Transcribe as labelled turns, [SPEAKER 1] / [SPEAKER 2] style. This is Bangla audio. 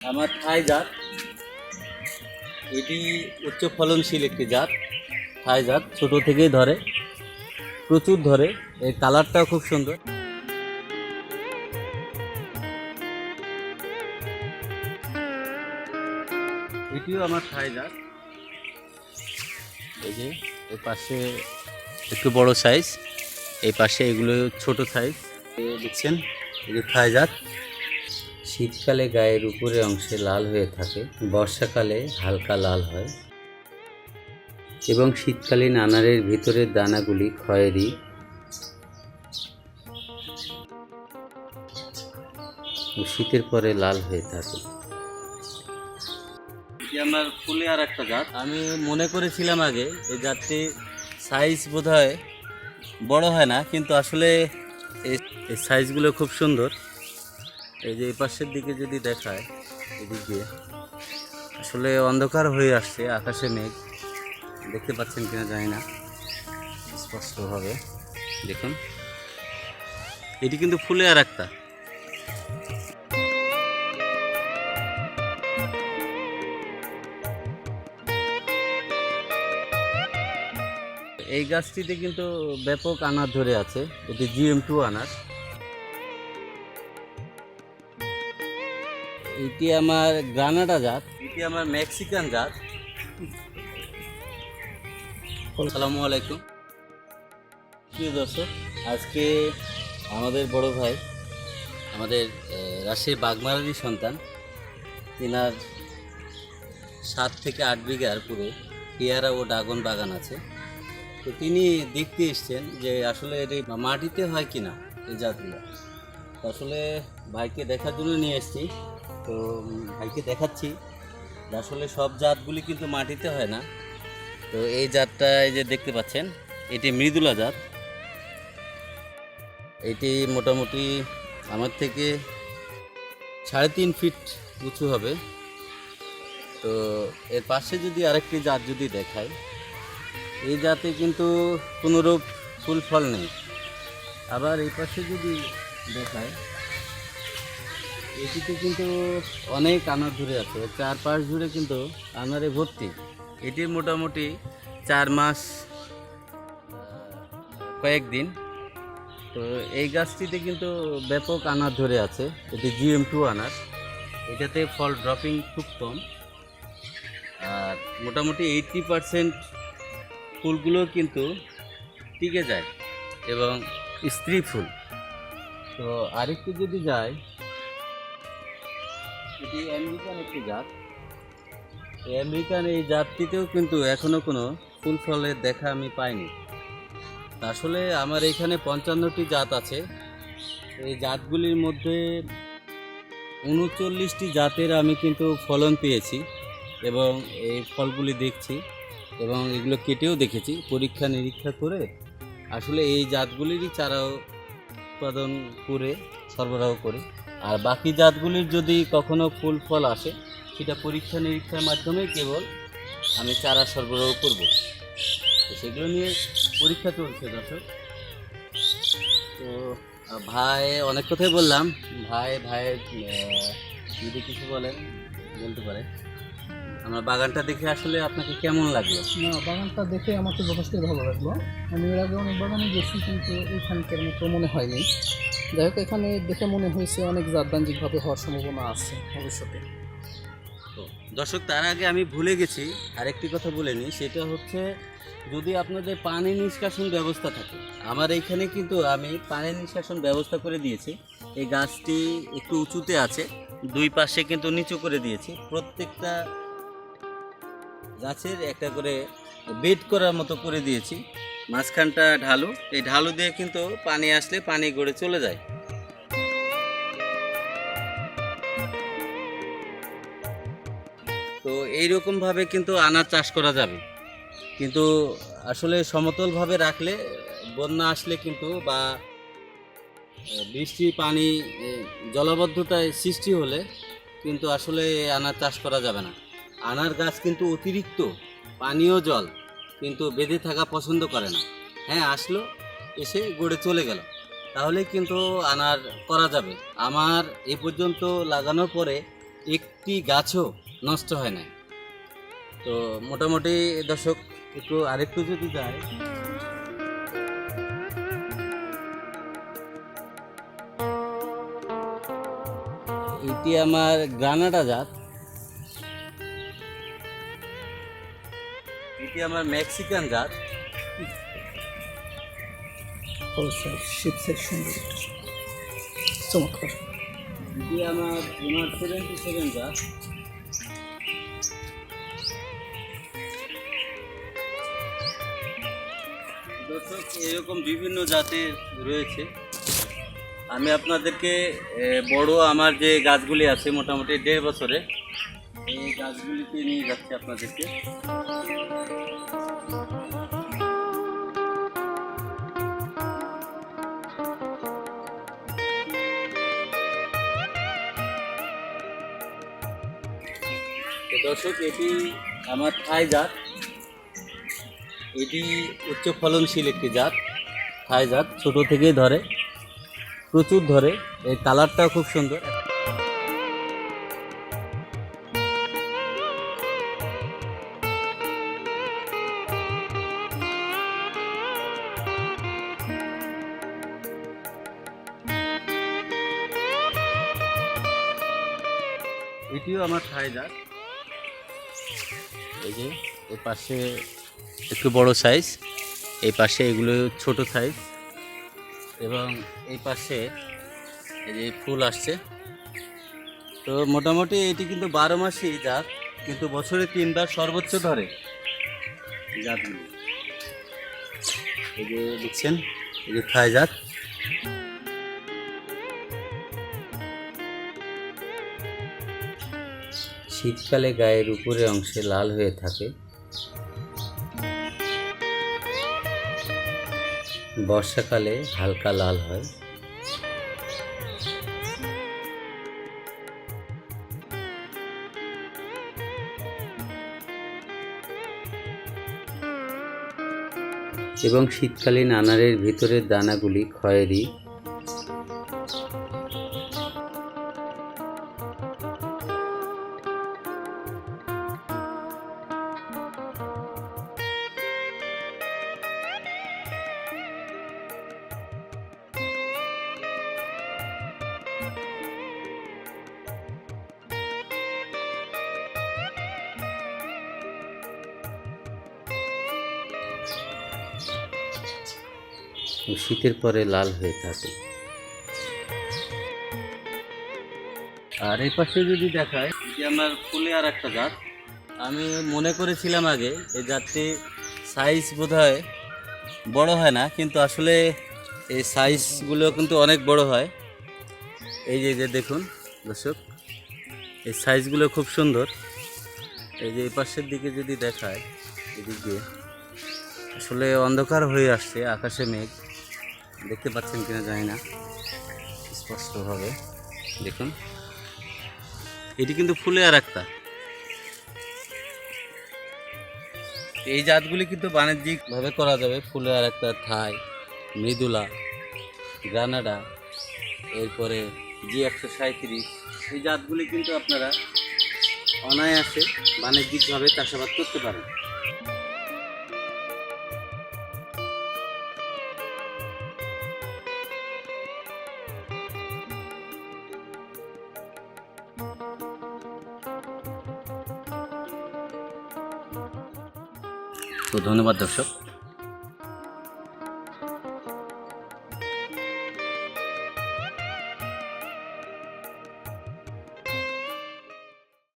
[SPEAKER 1] আমার থাই জাত। এটি উচ্চ ফলনশীল একটি জাত, থাই জাত, ছোট থেকেই ধরে, প্রচুর ধরে। এর কালারটাও খুব সুন্দর। এটিও আমার থাই জাত। এই যে এর পাশে একটু বড় সাইজ এই পাশে এগুলো ছোট সাইজ দেখছেন, এই যে থাই জাত। শীতকালে গায়ের উপরের অংশে লাল হয়ে থাকে, বর্ষাকালে হালকা লাল হয় এবং শীতকালীন আনারের ভিতরের দানাগুলি খয়েরি শীতের পরে লাল হয়ে থাকে। আমার ফুলে আর একটা জাত। আমি মনে করেছিলাম আগে, এই জাতটি সাইজ বোধ হয় বড় হয় না, কিন্তু আসলে এই সাইজগুলো খুব সুন্দর। এই যে এই পাশের দিকে যদি দেখায়, এদিক, আসলে অন্ধকার হয়ে আসছে, আকাশে মেঘ। দেখতে পাচ্ছেন কিনা জানি না। স্পষ্টভাবে, দেখুন। এটি কিন্তু ফুলে আর একটা। এই গাছটিতে কিন্তু ব্যাপক আনার ধরে আছে, এটি জিএম টু আনার। এটি আমার গ্রানাডা জাত। এটি আমার মেক্সিকান জাত। আসসালামু আলাইকুম। প্রিয় দর্শক, আজকে আমাদের বড় ভাই, আমাদের রাজশাহী বাগমারারই সন্তান। তিনার সাত থেকে আট বিঘার পুরো পেয়ারা ও ড্রাগন বাগান আছে। তো তিনি দেখতে এসছেন যে আসলে এটি মাটিতে হয় কিনা এই জাতগুলো। আসলে ভাইকে দেখার জন্য নিয়ে এসেছি। তো ভাইকে দেখাচ্ছি। আসলে সব জাতগুলি কিন্তু মাটিতে হয় না। তো এই জাতটা এই যে দেখতে পাচ্ছেন, এটি মৃদুলা জাত। এটি মোটামুটি আমার থেকে সাড়ে তিন ফিট উঁচু হবে। তো এর পাশে যদি আরেকটি জাত যদি দেখায় এই জাতে কিন্তু কোনোরূপ ফুল ফল নেই। আবার এই পাশে যদি দেখায় এটিতে কিন্তু অনেক আনার ধরে আছে। চার পাঁচ জুড়ে কিন্তু আনারে ভর্তি। এটি মোটামুটি চার মাস কয়েকদিন তো এই গাছটিতে কিন্তু ব্যাপক আনার ধরে আছে। এটি জিএম টু আনার। এটাতে ফল ড্রপিং খুব কম। আর মোটামুটি এইটটি পারসেন্ট ফুলগুলো কিন্তু টিকে যায় এবং স্ত্রী ফুল। তো আরেকটু যদি যায় এটি আমেরিকান একটি জাত। এই আমেরিকান এই জাতটিতেও কিন্তু এখনও কোনো ফুল ফলের দেখা আমি পাইনি। আসলে আমার এখানে পঞ্চান্নটি জাত আছে। এই জাতগুলির মধ্যে উনচল্লিশটি জাতের আমি কিন্তু ফলন পেয়েছি এবং এই ফলগুলি দেখছি এবং এগুলো কেটেও দেখেছি, পরীক্ষা নিরীক্ষা করে। আসলে এই জাতগুলিরই চারা উৎপাদন করে, সরবরাহ করি। আর বাকি জাতগুলির যদি কখনো ফুল ফল আসে, সেটা পরীক্ষা নিরীক্ষার মাধ্যমে কেবল আমি চারা সরবরাহ করব। তো সেগুলো নিয়ে পরীক্ষা চলছে, দর্শক। তো ভাই, অনেক কথাই বললাম। ভাই ভাই যদি কিছু বলেন, বলতে পারে আমার বাগানটা দেখে আসলে আপনাকে কেমন লাগল?
[SPEAKER 2] না বাগানটা দেখে আমাকে যথেষ্ট ভালো লাগল। আমি এর আগে অনেক বাগানে গেছি কিন্তু এখানকার মতো মনে হয়নি। যাই হোক এখানে দেখে মনে হয়েছে অনেক জাতবাণিজ্যিকভাবে হওয়ার সম্ভাবনা আছে ভবিষ্যতে।
[SPEAKER 1] তো দর্শক তার আগে আমি ভুলে গেছি আরেকটি কথা বলে নিই সেটা হচ্ছে যদি আপনাদের পানি নিষ্কাশন ব্যবস্থা থাকে আমার এইখানে কিন্তু আমি পানি নিষ্কাশন ব্যবস্থা করে দিয়েছি। এই গাছটি একটু উঁচুতে আছে দুই পাশে কিন্তু নিচু করে দিয়েছি। প্রত্যেকটা গাছের একটা করে বেড করার মতো করে দিয়েছি। মাঝখানটা ঢালু। এই ঢালু দিয়ে কিন্তু পানি আসলে পানি গড়ে চলে যায়। তো এইরকমভাবে কিন্তু আনার চাষ করা যাবে। কিন্তু আসলে সমতলভাবে রাখলে, বন্যা আসলে কিন্তু বা বৃষ্টি, পানি জলাবদ্ধতায় সৃষ্টি হলে কিন্তু আসলে আনার চাষ করা যাবে না। আনার গাছ কিন্তু অতিরিক্ত, পানীয় জল কিন্তু বেঁধে থাকা পছন্দ করে না। হ্যাঁ আসলো, এসে গড়ে চলে গেল। তাহলে কিন্তু আনার করা যাবে। আমার এ পর্যন্ত লাগানোর পরে একটি গাছও নষ্ট হয় না তো মোটামুটি দর্শক, একটু আরেকটু যদি যায়। এটি আমার গ্রানাডা জাত। এটি আমার মেক্সিকান জাত?
[SPEAKER 2] চমৎকার।
[SPEAKER 1] এটি আমার এমআর সেভেন্টি সেভেন জাত? দর্শক এরকম বিভিন্ন জাতের রয়েছে। আমি আপনাদেরকে বড় আমার যে গাছগুলি আছে মোটামুটি দেড় বছরে এই নিয়ে যাচ্ছি আপনাদেরকে। দর্শক, এটি আমার থাই জাত। এটি উচ্চ ফলনশীল একটি জাত, থাই জাত, ছোট থেকেই ধরে, প্রচুর ধরে। এর কালারটাও খুব সুন্দর। এটিও আমার থাই জাত এই যে এর পাশে একটু বড় সাইজ এই পাশে এগুলো ছোট সাইজ এবং এই পাশে এই যে ফুল আসছে। তো মোটামুটি এটি কিন্তু বারো মাসই জাত, কিন্তু বছরে তিনবার সর্বোচ্চ ধরে জাতগুলি। এই যে দেখছেন, এই যে থাই জাত। শীতকালে গায়ের উপরে অংশে লাল হয়ে থাকে। বর্ষাকালে হালকা লাল হয়। এবং শীতকালীন আনারের ভিতরের দানাগুলি খয়েরি শীতের পরে লাল হয়ে থাকে। আর এই পাশে যদি দেখায় যে আমার ফুলে আর একটা জাত আমি মনে করেছিলাম আগে এই জাতটি সাইজ বোধ হয় বড় হয় না, কিন্তু আসলে এই সাইজগুলো কিন্তু অনেক বড় হয়। এই যে যে দেখুন, দর্শক, এই সাইজগুলো খুব সুন্দর। এই যে এই পাশের দিকে যদি দেখায়, এদিক দিয়ে। আসলে অন্ধকার হয়ে আসছে, আকাশে মেঘ। দেখতে পাচ্ছেন কিনা জানি না। স্পষ্টভাবে। দেখুন। এটি কিন্তু ফুলে আর একটা। এই জাতগুলি কিন্তু বাণিজ্যিকভাবে করা যাবে। ফুলে আর একটা থাই, মৃদুলা, গ্রানাডা, এরপরে জি একশো সাঁত্রিশ এই জাতগুলি কিন্তু আপনারা অনায়াসে বাণিজ্যিকভাবে চাষাবাদ করতে পারেন। তো ধন্যবাদ দর্শক।